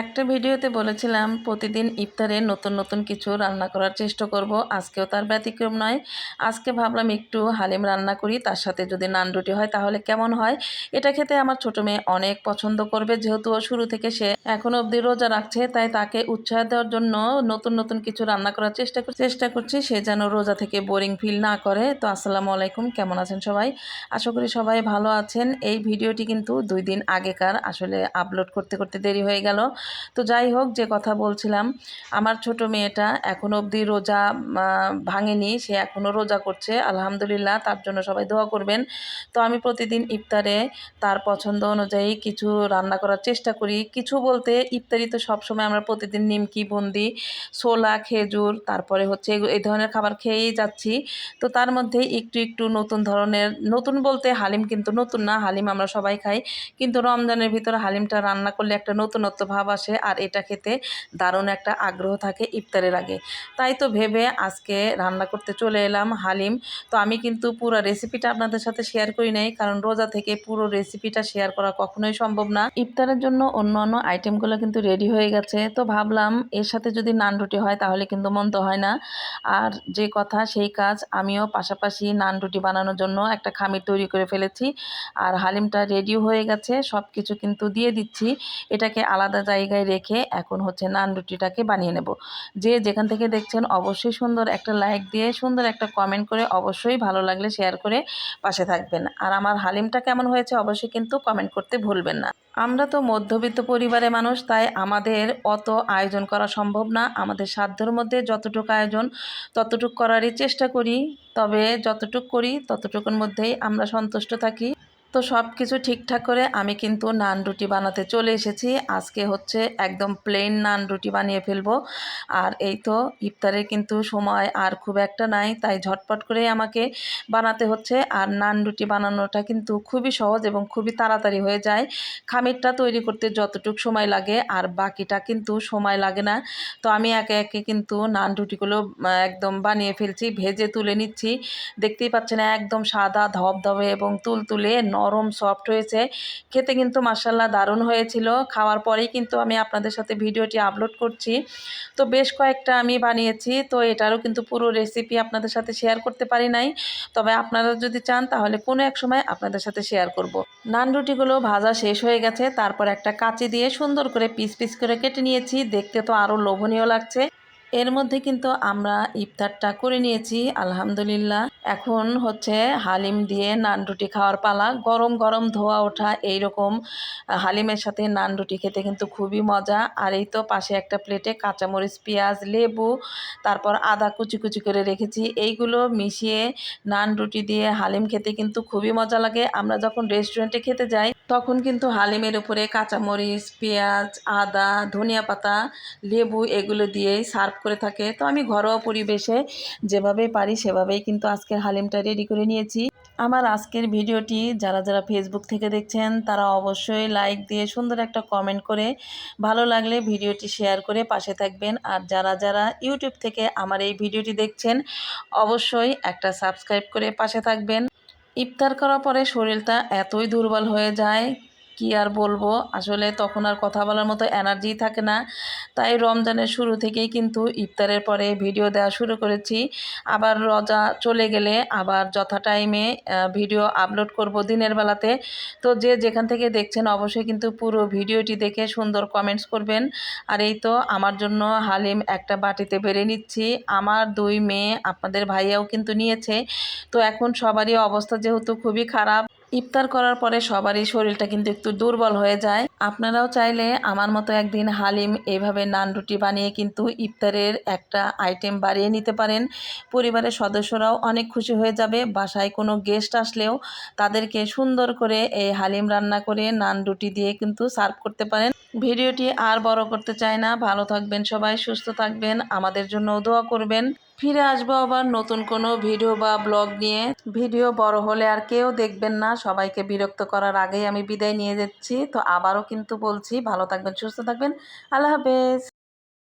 একটা ভিডিওতে বলেছিলাম, প্রতিদিন ইফতারে নতুন নতুন কিছু রান্না করার চেষ্টা করব। আজকেও তার ব্যতিক্রম নয়। আজকে ভাবলাম একটু হালিম রান্না করি। তার সাথে যদি নান রুটি হয় তাহলে কেমন হয়? এটা খেতে আমার ছোট মেয়ে অনেক পছন্দ করবে, যেহেতু ও শুরু থেকে সে এখনও অবধি রোজা রাখছে, তাই তাকে উৎসাহ দেওয়ার জন্য নতুন নতুন কিছু রান্না করার চেষ্টা চেষ্টা করছি। সে যেন রোজা থেকে বোরিং ফিল না করে। তো আসসালামু আলাইকুম, কেমন আছেন সবাই? আশা করি সবাই ভালো আছেন। এই ভিডিওটি কিন্তু দুই দিন আগেকার। আসলে আপলোড করতে করতে দেরি হয়ে গেল। তো যাই হোক, যে কথা বলছিলাম, আমার ছোট মেয়েটা এখনও অবধি রোজা ভাঙেনি, সে এখনও রোজা করছে, আলহামদুলিল্লাহ, তার জন্য সবাই দোয়া করবেন। তো আমি প্রতিদিন ইফতারে তার পছন্দ অনুযায়ী কিছু রান্না করার চেষ্টা করি। কিছু বলতে, ইফতারি তো সবসময় আমরা প্রতিদিন নিমকি, বুন্দি, ছোলা, খেজুর, তারপরে হচ্ছে এই ধরনের খাবার খেয়েই যাচ্ছি। তো তার মধ্যে একটু একটু নতুন ধরনের, নতুন বলতে হালিম কিন্তু নতুন না, হালিম আমরা সবাই খাই। কিন্তু রমজানের ভিতরে হালিমটা রান্না করলে একটা নতুনত্ব ভাব আসে আর এটা খেতে দারুণ একটা আগ্রহ থাকে ইফতারের আগে। তাই তো ভেবে আজকে রান্না করতে চলে এলাম হালিম। তো আমি কিন্তু পুরো রেসিপিটা আপনাদের সাথে শেয়ার করি নাই, কারণ রোজা থেকে পুরো রেসিপিটা শেয়ার করা কখনোই সম্ভব না। ইফতারের জন্য অন্য অন্য আইটেমগুলো কিন্তু রেডি হয়ে গেছে। তো ভাবলাম এর সাথে যদি নান রুটি হয় তাহলে কিন্তু মন্দ হয় না। আর যে কথা সেই কাজ আমিও পাশাপাশি নান রুটি বানানোর জন্য একটা খামির তৈরি করে ফেলেছি। আর হালিমটা রেডিও হয়ে গেছে সব কিছু কিন্তু দিয়ে দিচ্ছি। এটাকে আলাদা জায়গায় রেখে এখন হচ্ছে নান রুটিটাকে বানিয়ে নেব। যে যেখান থেকে দেখছেন অবশ্যই সুন্দর একটা লাইক দিয়ে সুন্দর একটা কমেন্ট করে অবশ্যই ভালো লাগলে শেয়ার করে পাশে থাকবেন। আর আমার হালিমটা কেমন হয়েছে অবশ্যই কিন্তু কমেন্ট করতে ভুলবেন না। আমরা তো মধ্যবিত্ত পরিবারের মানুষ, তাই আমাদের অত আয়োজন করা সম্ভব না। আমাদের সাধ্যের মধ্যে যতটুকু আয়োজন, ততটুকু করারই চেষ্টা করি। তবে যতটুক করি, ততটুকুর মধ্যেই আমরা সন্তুষ্ট থাকি। তো সব কিছু ঠিকঠাক করে আমি কিন্তু নান রুটি বানাতে চলে এসেছি। আজকে হচ্ছে একদম প্লেন নান রুটি বানিয়ে ফেলব। আর এই তো ইফতারের কিন্তু সময় আর খুব একটা নাই, তাই ঝটপট করেই আমাকে বানাতে হচ্ছে। আর নান রুটি বানানোটা কিন্তু খুবই সহজ এবং খুবই তাড়াতাড়ি হয়ে যায়। খামিরটা তৈরি করতে যতটুকু সময় লাগে, আর বাকিটা কিন্তু সময় লাগে না। তো আমি একে একে কিন্তু নান রুটিগুলো একদম বানিয়ে ফেলছি, ভেজে তুলে নিচ্ছি। দেখতেই পাচ্ছেন একদম সাদা ধবধবে এবং তুলতুলে নরম সফট হয়েছে। খেতে কিন্তু মাসাল্লাহ দারুণ হয়েছিল। খাওয়ার পরেই কিন্তু আমি আপনাদের সাথে ভিডিওটি আপলোড করছি। তো বেশ কয়েকটা আমি বানিয়েছি। তো এটারও কিন্তু পুরো রেসিপি আপনাদের সাথে শেয়ার করতে পারি নাই। তবে আপনারা যদি চান, তাহলে কোনো এক সময় আপনাদের সাথে শেয়ার করব। নান রুটিগুলো ভাজা শেষ হয়ে গেছে। তারপর একটা কাঁচি দিয়ে সুন্দর করে পিস পিস করে কেটে নিয়েছি। দেখতে তো আরও লোভনীয় লাগছে। এর মধ্যে কিন্তু আমরা ইফতারটা করে নিয়েছি, আলহামদুলিল্লাহ। এখন হচ্ছে হালিম দিয়ে নান রুটি খাওয়ার পালা। গরম গরম ধোয়া ওঠা এইরকম হালিমের সাথে নান রুটি খেতে কিন্তু খুবই মজা। আর এই তো পাশে একটা প্লেটে কাঁচামরিচ, পেঁয়াজ, লেবু, তারপর আদা কুচি কুচি করে রেখেছি। এইগুলো মিশিয়ে নান রুটি দিয়ে হালিম খেতে কিন্তু খুবই মজা লাগে। আমরা যখন রেস্টুরেন্টে খেতে যাই তখন কিন্তু হালিমের উপরে কাঁচামরিচ, পেঁয়াজ, আদা, ধনিয়া পাতা, লেবু এগুলো দিয়েই সার্ভ করে থাকে। তো আমি ঘরোয়া পরিবেশে যেভাবে পারি সেভাবেই কিন্তু আজকের হালিমটা রেডি করে নিয়েছি। আমার আজকের ভিডিওটি যারা যারা ফেসবুক থেকে দেখছেন, তারা অবশ্যই লাইক দিয়ে সুন্দর একটা কমেন্ট করে ভালো লাগলে ভিডিওটি শেয়ার করে পাশে থাকবেন। আর যারা যারা ইউটিউব থেকে আমার এই ভিডিওটি দেখছেন, অবশ্যই একটা সাবস্ক্রাইব করে পাশে থাকবেন। ইফতার করার পরে শরীরটা এতই দুর্বল হয়ে যায় কি আর বলব? আসলে তখন আর কথা বলার মতো এনার্জি থাকে না। তাই রমজানের শুরু থেকেই কিন্তু ইফতারের পরে ভিডিও দেওয়া শুরু করেছি। আবার রোজা চলে গেলে আবার যথা টাইমে ভিডিও আপলোড করব দিনের বেলাতে। তো যে যেখান থেকে দেখছেন অবশ্যই কিন্তু পুরো ভিডিওটি দেখে সুন্দর কমেন্টস করবেন। আর এই তো আমার জন্য হালিম একটা বাটিতে বেড়ে নিচ্ছি। আমার দুই মেয়ে, আপনাদের ভাইয়াও কিন্তু নিয়েছে। তো এখন সবারই অবস্থা যেহেতু খুবই খারাপ। ইফতার করার পরে সবারই শরীরটা কিন্তু একটু দুর্বল হয়ে যায়। আপনারাও চাইলে আমার মতো একদিন হালিম এইভাবে নান রুটি বানিয়ে কিন্তু ইফতারের একটা আইটেম বাড়িয়ে নিতে পারেন। পরিবারের সদস্যরাও অনেক খুশি হয়ে যাবে। বাসায় কোনো গেস্ট আসলেও তাদেরকে সুন্দর করে এই হালিম রান্না করে নান রুটি দিয়ে কিন্তু সার্ভ করতে পারেন। ভিডিওটি আর বড় করতে চাই না। ভালো থাকবেন সবাই, সুস্থ থাকবেন। আমাদের জন্য দোয়া করবেন। ফিরে আসব আবার নতুন কোনো ভিডিও বা ব্লগ নিয়ে। ভিডিও বড় হলে আর কেউ দেখবেন না। সবাইকে বিরক্ত করার আগেই আমি বিদায় নিয়ে যাচ্ছি। তো আবারও কিন্তু বলছি, ভালো থাকবেন, সুস্থ থাকবেন। আল্লাহ হাফেজ।